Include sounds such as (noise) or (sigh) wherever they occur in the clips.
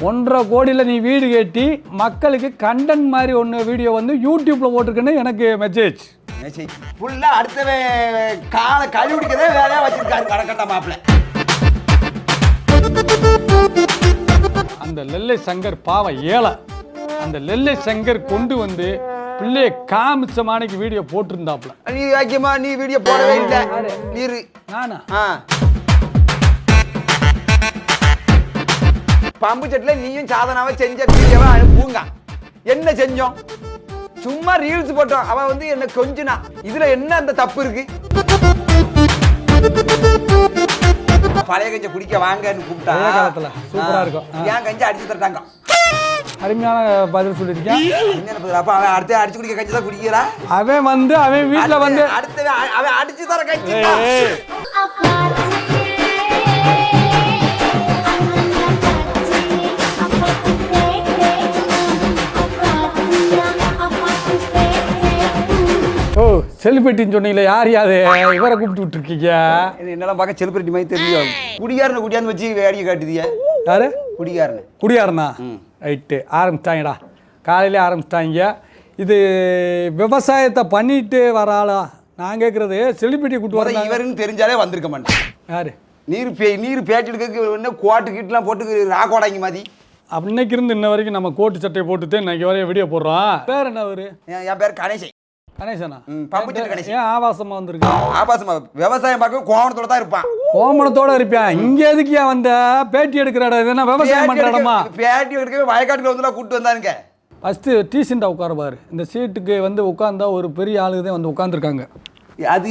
ஒன்றரை கோடியில் நீ வீடு கட்டி மக்களுக்கு கண்டென்ட் மாதிரி ஒன்று வீடியோ வந்து யூடியூப்பில் போட்டிருக்குன்னு எனக்கு மெசேஜ் மெசேஜ் ஃபுல்லா அடுத்தவன் காலை கழுவி குடிக்கதே வேலையா வச்சிருக்காரு கடக்கட்ட மாப்பிள்ள. அந்த லெல்லை சங்கர் பாவம் ஏழை அந்த லெல்லை சங்கர் கொண்டு வந்து பிள்ளைய காமிச்ச மாணிக்கு வீடியோ போட்டிருந்தாப்புல. நீ வாக்கியமா நீ வீடியோ போடவே இல்லை. நீரு. நானா? ஆ. பம்பு செட்டுல நீயும் சாதனாவை செஞ்ச வீடியோவை அனுப்புங்க என்ன செஞ்சோம்? சும்மா ரீல்ஸ் போட்டோம். அவ வந்து என்ன கொஞ்சனா. இதுல என்ன அந்த தப்பு இருக்கு? பழைய கஞ்ச குடிக்க வாங்கன்னு கூப்பிட்டா. காலத்துல. சூப்பரா இருக்கும். ஏன் கஞ்சி அடிச்சு தரட்டாங்க. அருமையான பதில் சொல்லியிருக்கேன் பதில்? அப்ப அவன் அடுத்து அடிச்சு குடிக்க கஞ்சி தான் குடிக்கிறா? அவன் வந்து அவன் வீட்டில் வந்து அடுத்து அவன் அடிச்சு தர கஞ்சி செலிபிரிட்டின்னு சொன்னீங்களே யார் யாது இவரை கூப்பிட்டு விட்டுருக்கீங்க. இது என்னெல்லாம் பார்க்க செலிபிரிட்டி மாதிரி தெரியும். குடிகாரனை குடியாந்து வச்சு வேடிக்கை காட்டுதிய யாரு? குடிகாரனை. குடியாரண்ணா ரைட்டு ஆரம்பிச்சிட்டாங்கடா. காலையிலே ஆரம்பிச்சிட்டாங்க. இது விவசாயத்தை பண்ணிட்டு வர ஆளா? நான் கேட்குறது செலிபிரிட்டி கூப்பிட்டு வரேன் இவருன்னு தெரிஞ்சாலே வந்திருக்க மாட்டேன். யாரு? நீர் பே நீர் பேச்சு எடுக்க என்ன கோட்டு கிட்டலாம் போட்டு ராக்கோடாங்கி மாதிரி. அப்ப இன்னைக்கு இருந்து இன்ன வரைக்கும் நம்ம கோட்டு சட்டையை போட்டுட்டு இன்னைக்கு வரையும் வீடியோ போடுறோம். பேர் என்ன அவரு? என் பேர் கணேசன். கணேசனா? ம், பம்பு செட்டு கணேசன். ஏன் ஆபாசமா வந்திருக்கு ஆபாசமா விவசாயம் பார்க்க கோவணத்தோட தான் இருப்பான். கோமணத்தோட இருப்பேன் இங்க எதுக்கு ஏன் வந்த? பேட்டி எடுக்கிற இடம் இது என்ன விவசாயம் பண்ற இடமா? பேட்டி எடுக்க- பேட்டி எடுக்கவே வயக்காட்டுல வந்து கூட்டு வந்தானுங்க. ஃபஸ்ட்டு டீசெண்டாக உட்கார பாரு. இந்த சீட்டுக்கு வந்து உட்காந்தா ஒரு பெரிய ஆளுங்க தான் வந்து உட்காந்துருக்காங்க. அது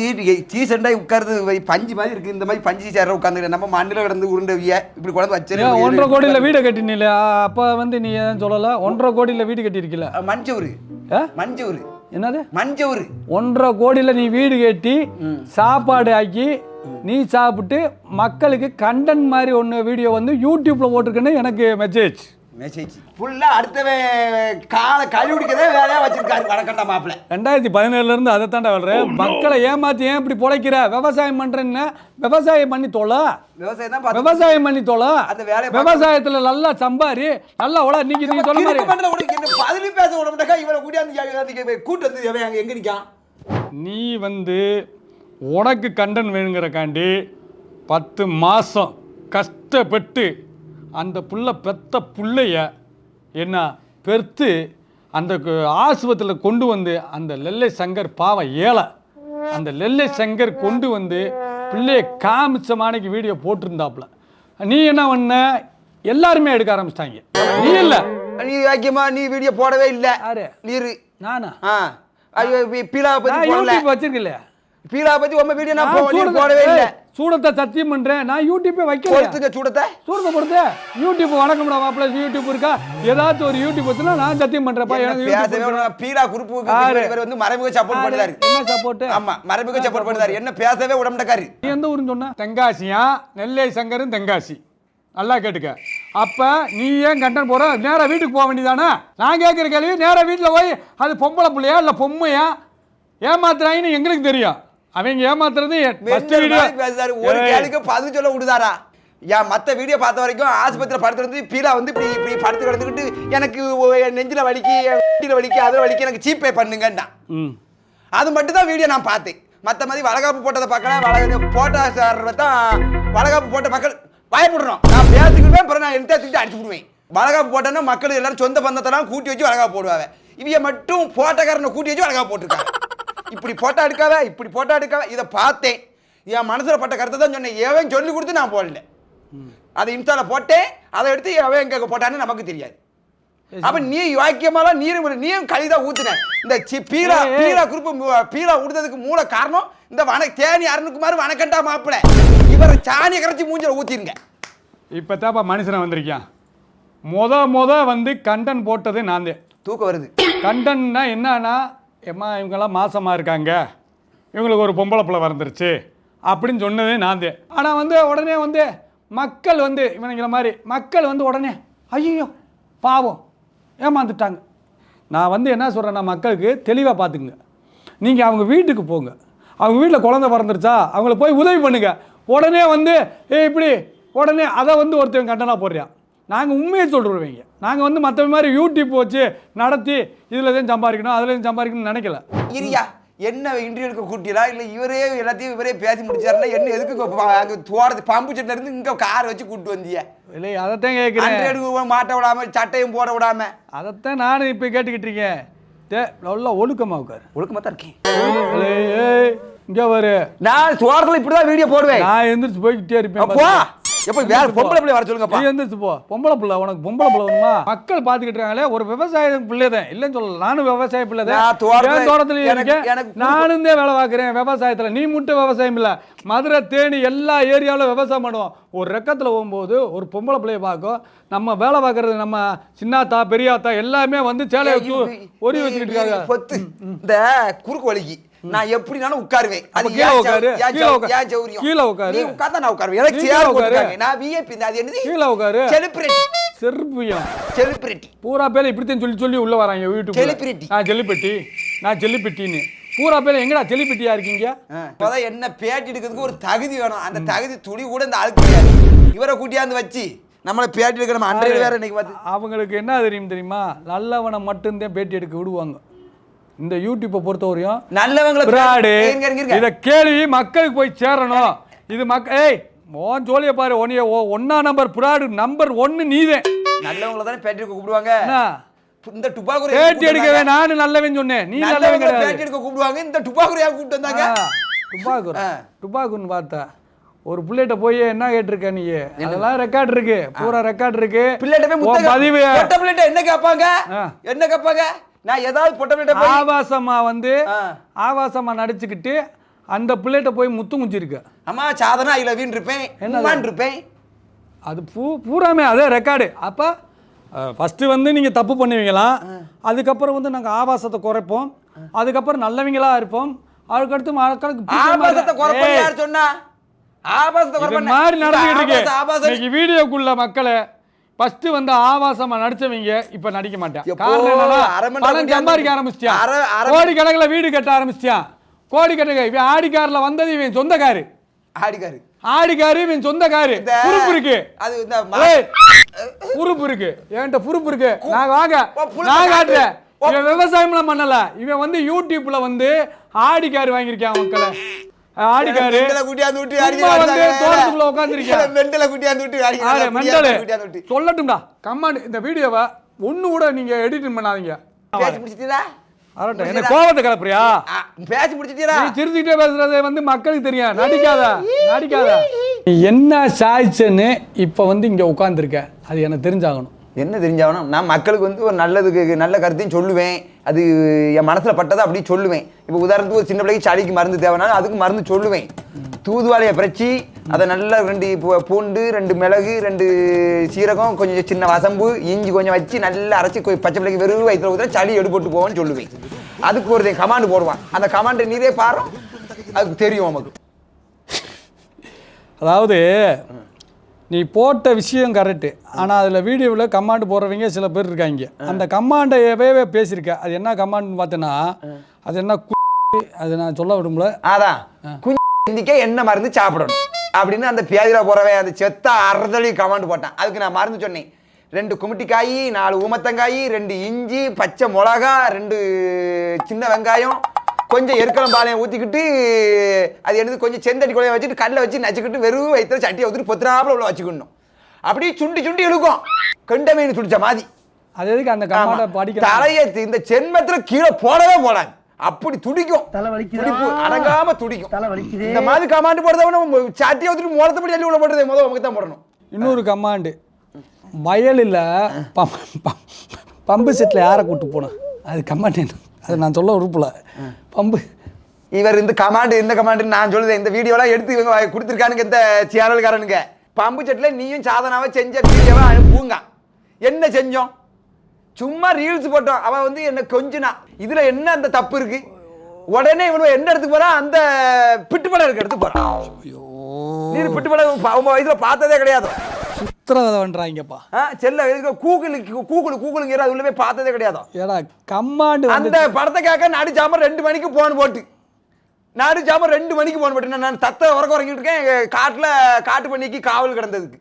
சீசண்டா உட்கார்ந்து வை- பஞ்சு மாதிரி இருக்கு. இந்த மாதிரி பஞ்சு சேர உட்காந்து நம்ம மண்ணில் கிடந்து உருண்டவிய இப்படி கொண்டு ஏன் ஒன்றரை கோடியில் வீடு கட்டினில அப்போ வந்து நீ ஏன் சொல்லலை? ஒன்றரை கோடியில் வீடு கட்டியிருக்கல? மஞ்சூரு. மஞ்சூரு. என்னது? மஞ்சூரு ஒன்றரை கோடியில் நீ வீடு கட்டி சாப்பாடு ஆக்கி நீ சாப்பிட்டு மக்களுக்கு கண்டென்ட் மாதிரி ஒன்று வீடியோ வந்து யூடியூப்பில் போட்டிருக்குன்னு எனக்கு மெசேஜ் மெசேஜ் ஃபுல்லா அடுத்தவன் காலை கழுவி குடிக்கதே வேலையா வச்சிருக்காரு வடக்கண்டா மாப்பிள்ள. ரெண்டாயிரத்தி பதினேழுலேருந்து அதை தாண்டா வர்றேன் மக்களை ஏமாற்றி ஏன் இப்படி பொழைக்கிற? விவசாயம் பண்ணுறேன்னு விவசாயம் பண்ணி தொலை. விவசாயம் தான் விவசாயம் பண்ணி தொலை. அந்த பார்த்து- விவசாயத்துல நல்லா சம்பாரி நல்லா உட நீங்க நீங்க சொல்ல மாதிரி. பதிலி பேச விட மாட்டேக்கா. இவரை கூட்டியாந்து கூட்டு வந்து எவன் அங்க எங்க நிக்கான்? நீ வந்து உனக்கு கண்டன் வேணுங்கிறக்காண்டி பத்து மாதம் கஷ்டப்பட்டு அந்த புள்ள பெத்த புள்ளைய என்ன பெருத்து அந்த ஆஸ்பத்திரியில் கொண்டு வந்து அந்த லெல்லை சங்கர் பாவம் ஏழை அந்த லெல்லை சங்கர் கொண்டு வந்து பிள்ளைய காமிச்ச மாணிக்கு வீடியோ போட்டிருந்தாப்புல. நீ என்ன பண்ண? எல்லாருமே எடுக்க ஆரம்பிச்சிட்டாங்க. நீ இல்லை. நீ வாக்கியமா நீ வீடியோ போடவே இல்ல. யாரு? நீரு நானா? ஆ. ஐயோ பீ- பீலாவை பத்தி நான் போடல. யூடியூப் வச்சிருக்கல பீலாவை பத்தி உங்க வீடியோ நான் போடவே இல்ல. சூடத்தை சத்தியம் பண்றேன். நான் யூடியூப்பே பொறுத்துங்க சூடத்தை? சூடத்தை பொறுத்து. யூடியூப் வணக்கம்டா மாப்பிள்ள யூடியூப் இருக்கா? ஏதாச்சும் ஒரு யூடியூப் வச்சுனா நான் சத்தியம் பண்றேன்ப்பா எனக்கு குரூப்புக்கு யாரு? இவர் வந்து மறைமுக சப்போர்ட் பண்ணுறாரு. என்ன சப்போர்ட் ஆமா மறைமுக சப்போர்ட் பண்ணுறாரு. என்ன பேசவே விட மாட்டேக்காரு நீ எந்த ஊருன்னு சொன்ன? தென்காசியா? நெல்லை சங்கரும் தென்காசி. நல்லா கேட்டுக்க. அப்ப நீ ஏன் கண்டன் போற? நேரா வீட்டுக்கு போக வேண்டியதானே? நான் கேட்குற கேள்வி நேரா வீட்டில் போய் அது பொம்பளை பிள்ளையா இல்லை பொம்மையா? ஏமாத்துறாங்கன்னு எங்களுக்கு தெரியும். அவங்க ஏமாத்துறது ஃபர்ஸ்ட் வீடியோ பேசுறாரு. ஒரு கேளுக்கு பதில் சொல்ல விடுதாரா? ஏன் மத்த வீடியோ பார்த்த வரைக்கும் ஆஸ்பத்திரியில் படுத்து வந்து பீலா வந்து இப்படி இப்படி படுத்து கிடந்துக்கிட்டு எனக்கு என் நெஞ்சில வலிக்கு என் வண்டியில் வலிக்கு அதில் வலிக்கு எனக்கு ஜிபே பண்ணுங்கன்னா அது மட்டும் தான் வீடியோ நான் பார்த்தேன். மற்ற மாதிரி வளகாப்பு போட்டதை பார்க்கல. வள போட்டா சார் தான் வளகாப்பு போட்ட மக்கள் பயப்படுறோம் நான் பேசிக்கிட்டே அப்புறம் நான் எந்த தூக்கி அடிச்சு விடுவேன். வளகாப்பு போட்டேன்னா மக்கள் எல்லாரும் சொந்த பந்தத்தெல்லாம் கூட்டி வச்சு வளகாப்பு போடுவாங்க. இவங்க மட்டும் போட்டக்காரனை கூட்டி வச்சு வளகாப்பு போட்டிருக்காங்க. இப்படி போட்டோ எடுக்காத இப்படி போட்டோ எடுக்காத. இதை பார்த்தேன். என் மனசுல பட்ட கருத்தை தான் சொன்னேன். எவன் சொல்லி கொடுத்து நான் போடல. அதை இன்ஸ்டால போட்டேன். அதை எடுத்து எவன் எங்க போட்டான்னு நமக்கு தெரியாது. அப்ப நீ வாக்கியமாலாம் நீர் நீயும் கழிதான் ஊத்துன. இந்த பீலா ஏய். பீலா குரூப் பீலா விடுறதுக்கு மூல காரணம் இந்த வன தேனி அருணுக்குமார் வனக்கண்டா மாப்பிள. இவரை சாணியை கரைச்சி மூஞ்சில ஊத்திருங்க. இப்போ தாப்பா மனுஷனை வந்திருக்கான் மொத மொத வந்து கண்டன் போட்டது நான் தூக்கம் வருது. கண்டன்னா என்னன்னா ஏம்மா இவங்கெல்லாம் மாசமாக இருக்காங்க. இவங்களுக்கு ஒரு பொம்பளை பிள்ளை வந்துருச்சு அப்படின்னு சொன்னதே நான் தான். ஆனால் வந்து உடனே வந்து மக்கள் வந்து இவனுங்கிற மாதிரி மக்கள் வந்து உடனே ஐயோ பாவம் ஏமாந்துட்டாங்க. நான் வந்து என்ன சொல்கிறேன்னா மக்களுக்கு தெளிவாக பார்த்துக்குங்க நீங்கள் அவங்க வீட்டுக்கு போங்க. அவங்க வீட்டில் குழந்தை பிறந்துருச்சா அவங்கள போய் உதவி பண்ணுங்க. உடனே வந்து ஏ இப்படி உடனே அதை வந்து ஒருத்தவங்க கண்டனாக போடுறான் நாங்கள் உண்மையை சொல்கிறவங்க நாங்கள் வந்து மற்ற மாதிரி யூடியூப் வச்சு நடத்தி இதில் தான் சம்பாதிக்கணும் அதில் தான் சம்பாதிக்கணும்னு நினைக்கல. இரியா என்ன இன்டர்வியூக்கு கூட்டியலா? இல்ல இவரே எல்லாத்தையும் இவரே பேசி முடிச்சாருல என்ன எதுக்கு தோட்டத்து பாம்பு சட்டில இருந்து இங்க கார் வச்சு கூட்டு வந்திய? இல்லை அதைத்தான் கேட்குறேன் மாட்ட விடாம சட்டையும் போட விடாம. அதைத்தான் நானும் இப்போ கேட்டுக்கிட்டு இருக்கேன். தே நல்லா ஒழுக்கமா உட்காரு. ஒழுக்கமா தான் இருக்கேன். இங்கே வரு நான் தோட்டத்துல இப்படிதான் வீடியோ போடுவேன். நான் எந்திரிச்சு போய்கிட்டே இருப்பேன் எப்ப வேற பொம்பளை பிள்ளை வர சொல்லுங்கப்பா. நீ எந்திரிச்சு போ. பொம்பளை பிள்ளை உனக்கு பொம்பளை பிள்ளை வேணுமா? மக்கள் பார்த்துக்கிட்டு இருக்காங்களே ஒரு விவசாய பிள்ளை தான் இல்லைன்னு சொல்லல நானும் விவசாய பிள்ளை தான் தோட்டத்துல- இருக்கேன். நானும் தான் வேலை பார்க்குறேன் விவசாயத்தில். நீ மட்டும் விவசாயம் இல்லை. மதுரை தேனி எல்லா ஏரியாவிலும் விவசாயம் பண்ணுவோம். ஒரு ரெக்கத்தில் போகும்போது ஒரு பொம்பளை பிள்ளைய பார்க்கும். நம்ம வேலை பார்க்கறது நம்ம சின்னாத்தா பெரியாத்தா எல்லாமே வந்து சேலையை ஒரி வச்சுக்கிட்டு இருக்காங்க. இந்த குறுக்கு வலிக்கு. நான் எப்படினாலும் உட்காருவேன். அது கீழே உட்காரு, ஏன் சௌரியம்? கீழே உட்காரு. நீ உட்கார்ந்தா நான் உட்காருவேன். எனக்கு சேர். போட்டுருக்காங்க. நான் விஐபி அது என்னது? கீழே உட்காரு. செலிபிரிட்டி செருப்பியம். செலிபிரிட்டி பூரா பேர் இப்படித்தான் சொல்லி சொல்லி உள்ள வராங்க யூடியூப் ஜெலிபிரிட்டி. நான் ஜெல்லிப்பெட்டி. நான் ஜெல்லிப்பெட்டின்னு. பூரா பேர் எங்கடா ஜெல்லிப்பெட்டியா இருக்கீங்க? இப்போதான் என்ன பேட்டி எடுக்கிறதுக்கு ஒரு தகுதி வேணும். அந்த தகுதி துளி கூட இந்த ஆளுக்கு கிடையாது இவரை கூட்டியாந்து வச்சு நம்மளை பேட்டி எடுக்க நம்ம அன்றைய வேற இன்னைக்கு பார்த்து. அவங்களுக்கு என்ன தெரியும் தெரியுமா? நல்லவனை மட்டும்தான் பேட்டி எடுக்க விடுவாங்க. இந்த யூடியூப்பை பொறுத்தவரையும் நல்லவங்களை. இத கேள்வி மக்களுக்கு போய் சேரணும். இது மக்க ஏய் மோன் ஜோலிய பாரு ஒன்னிய ஒன்னா நம்பர் பிராடு நம்பர் ஒன்னு நீதேன் நல்லவங்களை தானே பேட்டி கூப்பிடுவாங்க. இந்த டுபாக்குரை பேட்டி எடுக்கவே நானும் நல்லவன் சொன்னேன். நீ நல்லவன் பேட்டி எடுக்க கூப்பிடுவாங்க. இந்த டுபாக்குரை யார் கூப்பிட்டு வந்தாங்க. துப்பாக்கூர் ஆ. துப்பாக்குன்னு பார்த்தா. ஒரு பிள்ளைகிட்ட போய் என்ன கேட்டிருக்க நீ? அதெல்லாம் ரெக்கார்ட் இருக்கு. பூரா ரெக்கார்ட் இருக்கு. பிள்ளைகிட்ட போய் பதிவு என்ன கேட்பாங்க. என்ன கேட்பாங்க? நான் ஏதாவது பொட்ட பிள்ளைகிட்ட போய் ஆபாசமா வந்து. ஆபாசமா நடிச்சுக்கிட்டு அந்த பிள்ளைகிட்ட போய் முத்து முச்சிருக்க அம்மா சாதனா ஐ லவ் இருப்பேன் உம்மான் இருப்பேன் அது பூ பூராமே அதே ரெக்கார்டு அப்போ ஃபஸ்ட்டு வந்து நீங்கள் தப்பு பண்ணுவீங்களாம் அதுக்கப்புறம் வந்து நாங்கள் ஆபாசத்தை குறைப்போம். அதுக்கப்புறம் நல்லவங்களா இருப்போம். அதுக்கடுத்து மக்களுக்கு ஆபாசத்தை குறைப்பேன் ஏய், யார் சொன்னா? ஆபாசத்தை இது குறைப்பேன் மாதிரி நடந்துகிட்டு இருக்கு. வீடியோக்குள்ள மக்களை ஃபர்ஸ்ட் வந்து ஆபாசமா நடிச்சவங்க இப்ப நடிக்க மாட்டான். பணம். சம்பாதிக்க ஆரம்பிச்சிட்டான். கோடி கணக்குல வீடு கட்ட ஆரம்பிச்சிட்டான். கோடி கணக்கு இவன் ஆடி கார்ல வந்தது இவன் சொந்த காரு ஆடிக்காரு. ஆடி காரு இவன் சொந்த காரு இந்த பொறுப்பு இருக்கு. அது பொறுப்பு இருக்கு. என்கிட்ட பொறுப்பு இருக்கு. நான் வாங்க. நான் காட்டு. காட்டுறேன். இவன் விவசாயம்லாம் பண்ணல. இவன் வந்து யூடியூப்ல வந்து ஆடி கார் வாங்கியிருக்கான் மக்களை. ஆடி காரு மெண்டலை கூட்டியாந்து விட்டு. தோட்டத்துக்குள்ள உட்கார்ந்திருக்கேன். மெண்டலை கூட்டியாந்து விட்டு. மெண்டலு. சொல்லட்டும்டா கமாண்ட் இந்த வீடியோவை ஒண்ணு கூட நீங்க எடிட் பண்ணாதீங்க பேசி முடிச்சிட்டீங்களா? என்ன கோவத்தை கலப்புறியா பேசி முடிச்சிட்டீங்களா? நீ பேசுறது வந்து மக்களுக்கு தெரியும் நடிக்காத நடிக்காத நீ என்ன சாய்ச்சன்னு இப்ப வந்து இங்க உட்கார்ந்திருக்க அது எனக்கு தெரிஞ்சாகணும் என்ன தெரிஞ்சாகணும்? நான் மக்களுக்கு வந்து ஒரு நல்லதுக்கு நல்ல கருத்தையும் சொல்லுவேன். அது என் மனசில் பட்டதை அப்படியே சொல்லுவேன். இப்போ உதாரணத்துக்கு ஒரு சின்ன பிள்ளைக்கு சளிக்கு மருந்து தேவைனாலும் அதுக்கு மருந்து சொல்லுவேன். தூதுவாளையை பிரச்சி அதை நல்லா ரெண்டு பூ- பூண்டு ரெண்டு மிளகு ரெண்டு சீரகம் கொஞ்சம் சின்ன வசம்பு இஞ்சி கொஞ்சம் வச்சு நல்லா அரைச்சி பச்சை பிள்ளைக்கு வெறும் வயிற்றுல ஊற்ற சளி எடுபட்டு போவோன்னு சொல்லுவேன். அதுக்கு ஒரு கமாண்டு போடுவான். அந்த கமாண்டை நீரே பாரு அதுக்கு தெரியும் நமக்கு அதாவது நீ போட்ட விஷயம் கரெக்டு ஆனால் அதில் வீடியோவில் கமாண்ட் போடுறவங்க சில பேர் இருக்காங்க. அந்த கமாண்டையவே பேசியிருக்க. அது என்ன கமாண்ட்னு பார்த்தேன்னா அது என்ன அது நான் சொல்ல விடும்ல அதான். குஞ்சு சிந்திக்க என்ன மருந்து சாப்பிடணும்? அப்படின்னு அந்த பியாதியில் போறவன் அந்த செத்த அறதளி கமாண்ட் போட்டான். அதுக்கு நான் மருந்து சொன்னேன். ரெண்டு குமிட்டிக்காய் நாலு ஊமத்தங்காய் ரெண்டு இஞ்சி பச்சை மிளகா ரெண்டு சின்ன வெங்காயம் கொஞ்சம் எருக்களம்பாளையம் ஊற்றிக்கிட்டு அது எடுத்து கொஞ்சம் செந்தடி குழைய வச்சுட்டு கல்லை வச்சு நச்சுக்கிட்டு வெறும் வயிற்றுல சட்டியை ஊற்றிட்டு பொத்துறாப்புல உள்ள வச்சுக்கணும். அப்படியே சுண்டி சுண்டி இழுக்கும். கெண்ட மீன் சுடிச்ச மாதிரி. அது எதுக்கு அந்த கமாண்டை படிக்கிற தலையை இந்த ஜென்மத்துல கீழே போடவே போடாது. அப்படி துடிக்கும்? துடிப்பு அடங்காம துடிக்கும். இந்த மாதிரி கமாண்ட் போடுறத சாட்டியை ஊத்திட்டு முளத்தப்படி அள்ளி உள்ள போடுறது முதல்ல நமக்கு தான் போடணும். இன்னொரு கமாண்டு வயலில் பம் பம்- பம்பு செட்டில் யாரை கூட்டு போனேன் அது கமாண்ட் என்ன? அது நான் சொல்ல உறுப்புல. பம்பு. இவர் இந்த கமாண்ட் இந்த கமாண்ட் நான் சொல்லுதேன் இந்த வீடியோலாம் எடுத்து இவங்க கொடுத்திருக்கானுங்க இந்த சேனல்காரனுங்க. பம்பு செட்டில் நீயும் சாதனாவை செஞ்ச வீடியோவை அனுப்புங்க. என்ன செஞ்சோம்? சும்மா ரீல்ஸ் போட்டோம். அவன் வந்து என்ன கொஞ்சனா. இதுல என்ன அந்த தப்பு இருக்கு? உடனே இவன் என்ன எடுத்து போறான் அந்த பிட்டுப்படம் இருக்க எடுத்து போறான் நீ பிட்டுப்படம் அவங்க வயசுல பார்த்ததே கிடையாது. சித்திரவதை பண்ணுறாங்கப்பா ஆ, செல்ல இதுக்கு கூகுள் கூகுள் கூகுளுங்கிற அது உள்ள போய் பார்த்ததே கிடையாது? ஏடா வந்து அந்த படத்தை கேட்க நாடு ஜாம ரெண்டு மணிக்கு போன் போட்டு. நாடு ஜாம ரெண்டு மணிக்கு போன் போட்டு. நான் தத்தை உறக்க உறங்கிட்டு இருக்கேன். காட்டுல காட்டு பண்ணிக்கு காவல் கிடந்ததுக்கு.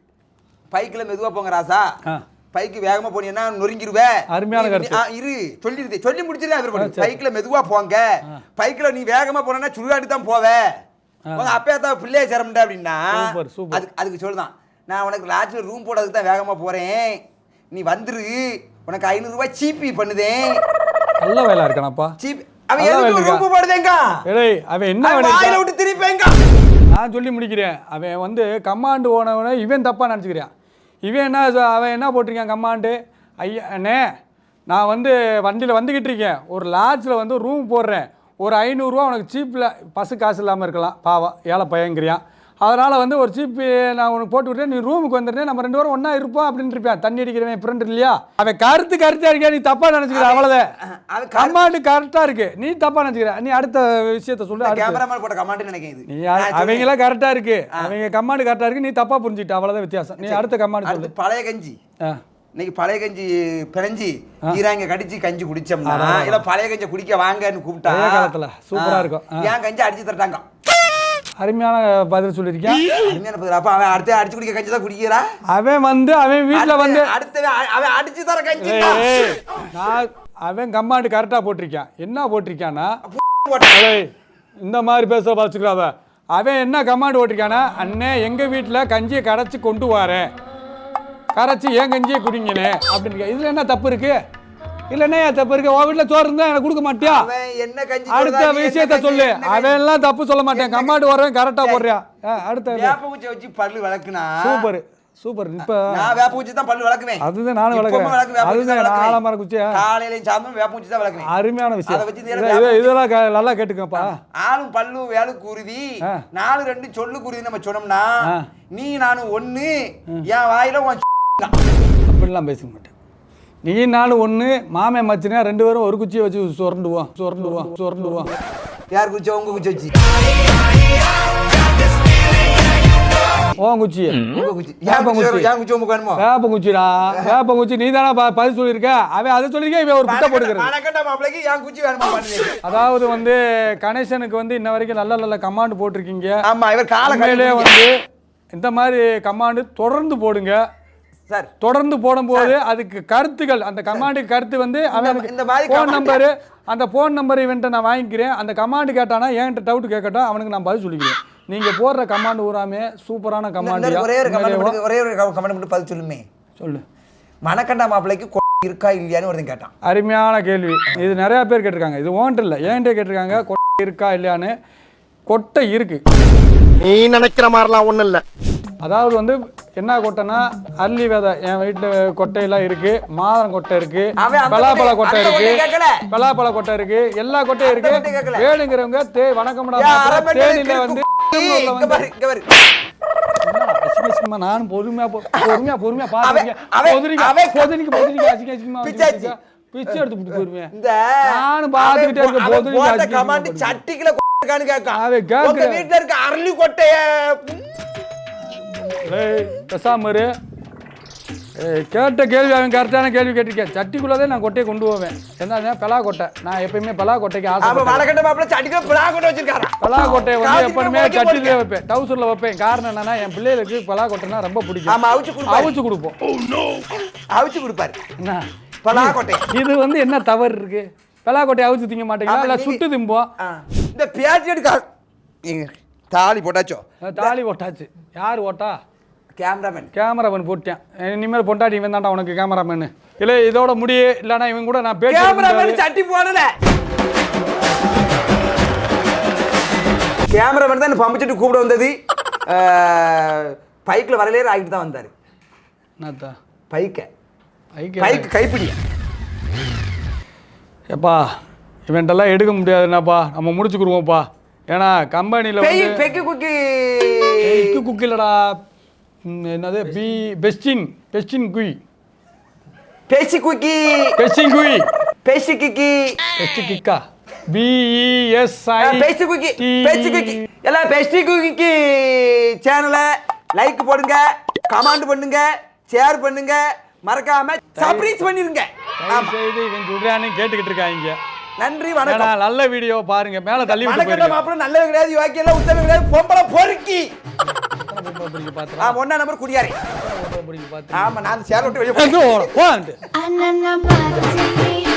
பைக்ல மெதுவா போங்க ராசா. ஆ. பைக்கு வேகமா போனீங்கன்னா நொறுங்கிருவே? அருமையான நீ- கருத்து. ஆ, இரு சொல்லிருது சொல்லி முடிச்சிருந்தேன் அவர் ஆ, சரி. பைக்ல மெதுவா போங்க. பைக்ல நீ வேகமா போனா சுடுகாட்டு தான் போவ. உங்க அப்பா தான் பிள்ளைய சேரமுண்ட அப்படின்னா சூப்பர். அதுக்கு அதுக்கு சொல்லுதான். நான் உனக்கு லாட்ஜ்ல ரூம் போடுறதுக்கு தான் வேகமா போறேன். நீ வந்துரு. உனக்கு ஐநூறு ரூபாய் சீப்பி பண்ணுதேன் நல்ல வேலை இருக்கானப்பா. சீப் அவன் எதுக்கு? ரூம் போடுதேங்க ஏய் அவன் என்ன வாயில விட்டு திருப்பிங்க. நான் சொல்லி முடிக்கிறேன். அவன் வந்து கமாண்டு ஓனவனை இவன் தப்பாக நினச்சிக்கிறான். இவன் என்ன அவன் என்ன போட்டிருக்கான் கமாண்டு ஐயா அண்ணே நான் வந்து வண்டியில் வந்துக்கிட்டு இருக்கேன். ஒரு லாட்ஜில் வந்து ரூம் போடுறேன். ஒரு ஐநூறுரூவா உனக்கு சீப்பில் பஸ்ஸு காசு இல்லாமல் இருக்கலாம். பாவம் ஏழை பையங்கிறியான் அதனால் வந்து ஒரு சீப்பு நான் உனக்கு போட்டு விட்டேன் நீ ரூமுக்கு வந்துடுறேன் நம்ம ரெண்டு பேரும் ஒன்றா இருப்போம் அப்படின்னு இருப்பேன் தண்ணி அடிக்கிறவன் ஃப்ரெண்ட் இல்லையா? அவன் கருத்து கருத்தாக இருக்கா நீ தப்பாக நினச்சிக்கிற அவ்வளோதான் கமாண்டு கரெக்டாக இருக்கு. நீ தப்பாக நினச்சிக்கிற. நீ அடுத்த விஷயத்த சொல்லு கேமராமேன் போட்ட கமாண்ட் நினைக்கிறேன் இது. நீ அவங்களாம் கரெக்டா இருக்கு. அவங்க கமாண்டு கரெக்டா இருக்கு. நீ தப்பா புரிஞ்சுக்கிட்ட அவ்வளவுதான் வித்தியாசம். நீ அடுத்த கமாண்டு சொல்லு. பழைய கஞ்சி. ஆ. இன்னைக்கு பழைய கஞ்சி பிணைஞ்சி ஈராங்க கடிச்சு கஞ்சி குடிச்சோம்னா இல்ல பழைய கஞ்சி குடிக்க வாங்கன்னு கூப்பிட்டா காலத்துல சூப்பரா இருக்கும். ஏன் கஞ்சி அடிச்சு தரட்டாங்க? அருமையான பதில் சொல்லியிருக்கேன் அருமையான பதில். அப்ப அவன் அடுத்து அடிச்சு குடிக்க கஞ்சி தான் குடிக்கிறா? அவன் வந்து அவன் வீட்டுல வந்து அடுத்து அவன் அடிச்சு தர கஞ்சி நான் அவன் கமாண்டு கரெக்டா போட்டிருக்கான். என்ன போட்டிருக்கான்னா (laughs) இந்த மாதிரி பேச வச்சுக்கிறாத அவன் என்ன கமாண்டு போட்டிருக்கானா அண்ணே எங்க வீட்டுல கஞ்சியை கரைச்சி கொண்டு வரேன். கரைச்சி ஏன் கஞ்சியை குடிங்கண்ணே அப்படின்னு. இதுல என்ன தப்பு இருக்கு? இல்லைண்ணே தப்பு இருக்கு உன் வீட்டுல சோறு இருந்தா எனக்கு கொடுக்க மாட்டியா என்ன கஞ்சி அடுத்த விஷயத்த சொல்லு? அவன் தப்பு சொல்ல மாட்டேன் கமாண்டு வர்றேன் கரெக்டா போடுறியா அடுத்த இது. வேப்ப குச்சி வச்சு பல்லு விளக்குனா சூப்பர் சூப்பர் இப்ப நான் வேப்ப குச்சி தான் பல்லு விளக்குவேன் அதுதான் நானும் குச்சி தான் அதுதான் விளக்குவேன். ஆலமரம் குச்சியா? காலையிலயும் சாயந்தரம் வேப்ப குச்சி தான் விளக்குவேன் அருமையான விஷயம் அதை வச்சு இதெல்லாம் நல்லா கேட்டுக்கப்பா ஆளும் பல்லு வேலு குருவி ஆ. நாலு ரெண்டு சொல்லு குருவி நம்ம சொன்னோம்னா. நீ நானும் ஒண்ணு என் வாயில உன் (laughs) அப்படிலாம் பேச மாட்டேன் நீ நானும் ஒன்று மாமே மச்சினா ரெண்டு பேரும் ஒரு குச்சியை வச்சு சுரண்டுவோம் சுரண்டுவோம் சுரண்டுவோம். யார் குச்சி? உங்க குச்சி வச்சு. ஓன் குச்சியை உங்க குச்சி. வேப்ப என் குச்சி? குச்சி. என் குச்சி? உங்க வேணுமோ? வேப்ப குச்சிடா? வேப்ப குச்சி? நீ தானே பதில் சொல்லியிருக்க? அவன் அதை சொல்லியிருக்க இவன் ஒரு பிட்டை போட்டுக்கிறது மணக்கட்ட மாப்பிளைக்கு என் குச்சி வேணுமா பண்ணுங்க. அதாவது வந்து கணேசனுக்கு வந்து இன்ன வரைக்கும் நல்ல நல்ல கமாண்ட் போட்டிருக்கீங்க. ஆமா இவர் கால உண்மையிலே வந்து இந்த மாதிரி கமாண்டு தொடர்ந்து போடுங்க. சார். தொடர்ந்து போடும்போது அதுக்கு கருத்துக்கள் அந்த கமாண்டுக்கு கருத்து வந்து அவனுக்கு இந்த மாதிரி ஃபோன் நம்பரு அந்த ஃபோன் நம்பர் இவன்ட்ட நான் வாங்கிக்கிறேன். அந்த கமாண்டு கேட்டானா என்கிட்ட டவுட் கேட்கட்டும் அவனுக்கு நான் பதில் சொல்லிக்கிறேன். நீங்க போடுற கமாண்ட் ஊராமே சூப்பரான கமாண்ட் ஒரே ஒரு கமெண்ட் ஒரே ஒரு கமெண்ட் மட்டும் பதில் சொல்லுமே. சொல்லு. மணக்கண்டா மாப்பிளைக்கு கொ- இருக்கா இல்லையான்னு ஒருத்தன் கேட்டான். அருமையான கேள்வி. இது நிறைய பேர் கேட்டிருக்காங்க. இது ஓன்ட்டு இல்லை. ஏன்ட்டே கேட்டிருக்காங்க? கொட்டை இருக்கா இல்லையான்னு. கொட்டை இருக்கு. நீ நினைக்கிற மாதிரிலாம் ஒண்ணும் இல்ல. அதாவது வந்து என்ன கொட்டைனா அரளி விதை என் வீட்டில் கொட்டையெல்லாம் இருக்கு மாதம் கொட்டை இருக்கு பலாப்பழ கொட்டை- இருக்கு. பலாப்பழ கொட்டை இருக்கு எல்லா கொட்டையும் இருக்கு. வேணுங்கிறவங்க தே நேரம் தேனியில வந்து நானும் பொறுமையா பொறுமையா பொறுமையா பாத்துருக்கேன். பிச்சை எடுத்து போயிருவேன். இந்த நானும் பார்த்துக்கிட்டே அவன் இருக்கேன் சட்டிக்குள்ள கொட்டான்னு வீட்டுல இருக்க அரளி கொட்டைய ஏய் பேசாம இரு ஏய், கேட்ட கேள்வி அவன் கரெக்டான கேள்வி கேட்டிருக்கேன். சட்டிக்குள்ளதே நான் கொட்டையை கொண்டு போவேன். என்ன பலா கொட்டை. நான் எப்பயுமே பலா கொட்டைக்கு ஆசை வடக்கட்ட மாப்பிள்ள கொட்டை வச்சிருக்காரா? பலா கொட்டையை வந்து எப்பவுமே சட்டிலே. வைப்பேன். டவுசர்ல வைப்பேன். காரணம் என்னன்னா என் பிள்ளைகளுக்கு பலா கொட்டைனா ரொம்ப பிடிக்கும். ஆமா அவிச்சு அவிச்சு கொடுப்போம். அவிச்சு கொடுப்பாரு. என்ன? பலா கொட்டை. இது வந்து என்ன தவறு இருக்கு? பலா கொட்டையை அவிச்சு திங்க மாட்டீங்களா? இல்ல சுட்டு திம்போம். இந்த பேட்டி எடுக்க தாலி போட்டாச்சோ? தாலி ஓட்டாச்சு யார் ஓட்டா கேமராமேன் கேமராமேன் போட்டேன் இனிமேல் பொண்டாட்டி இவன் தான்டா உனக்கு கேமராமேனு இல்லை இதோட முடியே இல்லைனா இவன் கூட நான் முடியாது. கேமராமேன் சட்டி போடல. கேமராமேன் தான் பம்பு சட்டி கூப்பிட வந்தது. பைக்கில் வரலேறு ஆகிட்டு தான் வந்தார். என்னத்தா? பைக்க. பைக் கைப்பிடி. எப்பா இவன்ட்டெல்லாம் எடுக்க முடியாதுன்னாப்பா நம்ம முடிச்சுக்குருவோம்ப்பா. ஏன்னா கம்பெனியில் பெக்கி குக்கி குக்கி இல்லடா. என்னது? பி பெஸ்டின். பெஸ்டின் குய். பேசி குக்கி பெஸ்டின் குய். பேசி கிக்கி பெஸ்டி கிக்கா பிஇஎஸ்ஐ பேசி குக்கி பேசி குக்கி எல்லாம் பெஸ்டி குக்கிக்கு சேனலை லைக் போடுங்க கமெண்ட் பண்ணுங்க ஷேர் பண்ணுங்க. மறக்காம சப்ஸ்கிரைப் பண்ணிருங்க. செய்து இவன் சொல்றான்னு கேட்டுக்கிட்டு இருக்காங்க. நன்றி வணக்கம். நல்ல வீடியோ பாருங்க. மேல தள்ளி விட்டு வணக்கம் போயிருங்க. மாப்பிள்ள நல்லது கிடையாது வாக்கியெல்லாம் உத்தரவு கிடையாது. பொம்பளை பொறுக்கி. ஆ ஒன்னா நம்பர் குடியாரே. பிடிக்க ஆமா நான் சேர் விட்டு வெளியே எங்க